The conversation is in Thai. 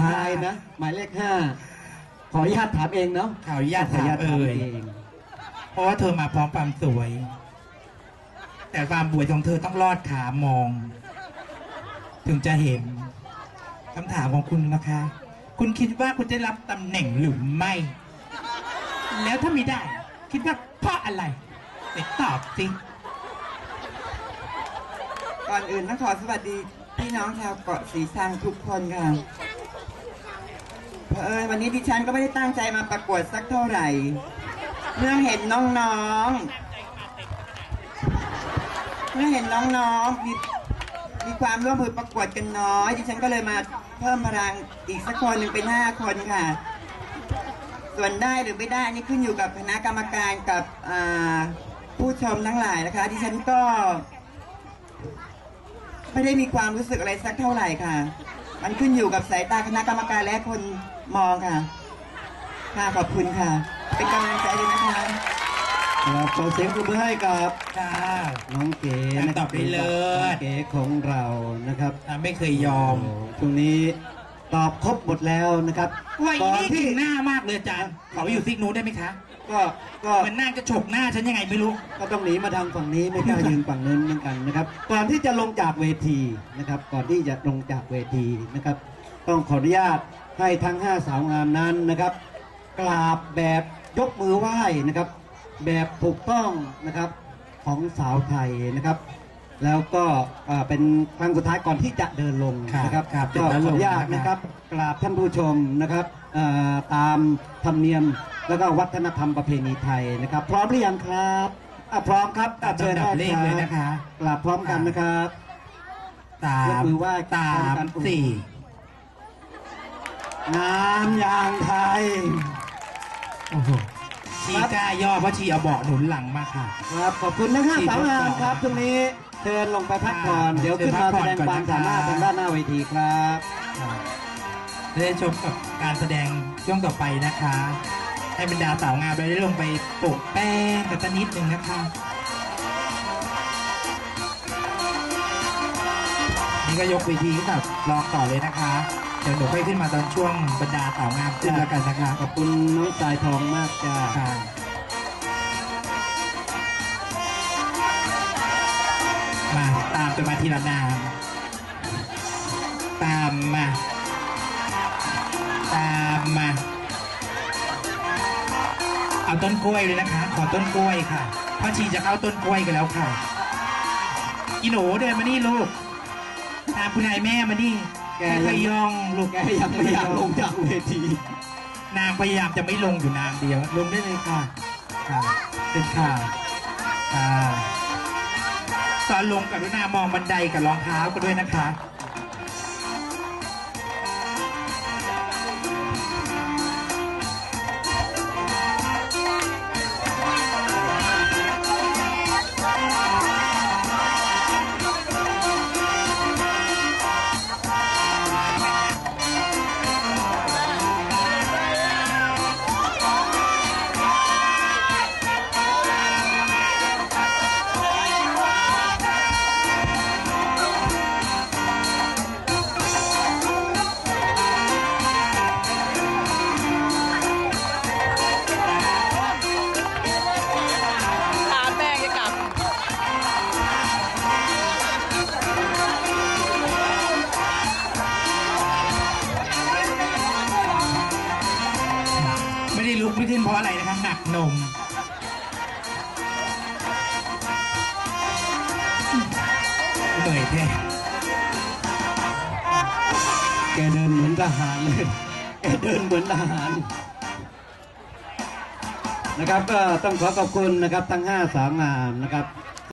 ท้ายนะ หมายเลขห้าขออนุญาตถามเองเนาะขออนุญาตขออนุญาตถามถามเอ่ยเองเพราะว่าเธอมาพร้อมความสวย แต่ความบวยของเธอต้องลอดขามอง ถึงจะเห็นคำถามของคุณนะคะ คุณคิดว่าคุณจะรับตำแหน่งหรือไม่ แล้วถ้าไม่ได้ คิดว่าเพราะอะไรเดี๋ยวตอบสิก่อนอื่นต้องขอสวัสดีพี่น้องชาวเกาะสีชังทุกคนค่ะ เอิญวันนี้ดิฉันก็ไม่ได้ตั้งใจมาประกวดสักเท่าไหร่เมื่อเห็นน้องๆเมื่อเห็นน้องๆมีมีความร่วมมือประกวดกันน้อย ดิฉันก็เลยมาเพิ่มพลังอีกสักคนหนึ่งเป็นห้าคนค่ะ ส่วนได้หรือไม่ได้นี่ขึ้นอยู่กับคณะกรรมการกับผู้ชมทั้งหลายนะคะ ดิฉันก็ ไม่ได้มีความรู้สึกอะไรสักเท่าไหร่ค่ะ มันขึ้นอยู่กับสายตาคณะกรรมการและคนมองค่ะ ค่ะขอบคุณค่ะ เป็นกำลังใจด้วยนะคะเราขอเสียงปรบมือให้กับค่ะ น้องเก๋นะคตรัอบได้เลิศ น้องเก๋ของเรานะครับอะไม่เคยยอมโช่วงนี้ตอบครบหมดแล้วนะครับ วัยก่อนนี้ถึที่งหน้ามากเลยอาจารย์ขอไปอยู่ซิกนู้นได้ไหมคะ ก็ก็เหมือนนางจะฉกหน้าฉันยังไงไม่รู้ ก็ต้องหนีมาทางฝั่งนี้ไม่กล้ายืนฝั่งนู้นเหมือนกันนะครับ ก่อนที่จะลงจากเวทีนะครับ ก่อนที่จะลงจากเวทีนะครับ ต้องขออนุญาตให้ทั้งห้าสาวงามนั้นนะครับ กราบแบบยกมือไหว้นะครับ แบบถูกต้องนะครับของสาวไทยนะครับ แล้วก็เอ่อเป็นครั้งสุดท้ายก่อนที่จะเดินลงครับนะครับครับก็ขออนุญาตเดินลงนะครับนะครับกราบท่านผู้ชมนะครับเอ่อตามธรรมเนียมแล้วก็วัฒนธรรมประเพณีไทยนะครับ พร้อมหรือยังครับอะพร้อมครับอะตามลำดับเลขเลยนะคะกราบพร้อมกันนะครับสายกมมือไหว้สาพร้อมมกันสี่งามอย่างไทยโอ้โห ชีกล้าย่อเพราะชีเอาเบาะหนุนหลังมาค่ะ ครับขอบคุณนะครัสี่สาวงามทดสอบครับตรงนี้เชิญลงไปพักผ่อนครับเดี๋ยวขึ้นมาเชิแสญดพังกผ่อนความสามารถก่อนทานะครับงด้านหน้าเวทีครับจะได้ชมกับการแสดงช่วงต่อไปนะคะ ให้บรรดาสาวงามได้ลงไปโปะแป้งกันสักนิดหนึ่งนะคะ ก็ยกเวทีขึ้นแบบรอต่อเลยนะคะ เดี๋ยวหนูค่อยขึ้นมาตอนช่วงบรรดาสาวงามขึ้นแล้วกันนะคะ ขอบคุณน้องสายทองมากจ้าค่ะมาตามกันมาทีละนามตามมา ตามมา เอาต้นกล้วยเลยนะคะ ขอต้นกล้วยค่ะพ่อชีจะเข้าต้นกล้วยกันแล้วค่ะอีหนูเดินมานี่ลูก ตามคุณนายแม่มานี่แกค่อยๆย่องลูกแกยังไม่อยากลงจากเวที นางพยายามจะไม่ลงอยู่นางเดียว ลงได้เลยค่ะค่ะเป็นค่ะค่ะ ตอนลงกับรุณามองบันไดกับรองเท้ากันด้วยนะคะ ขึ้นเพราะอะไรนะคะหนักนม เหนื่อยแท้แกเดินเหมือนทหารเลยแกเดินเหมือนทหารนะครับก็ต้องขอขอบคุณนะครับทั้งห้าสาวงามนะครับ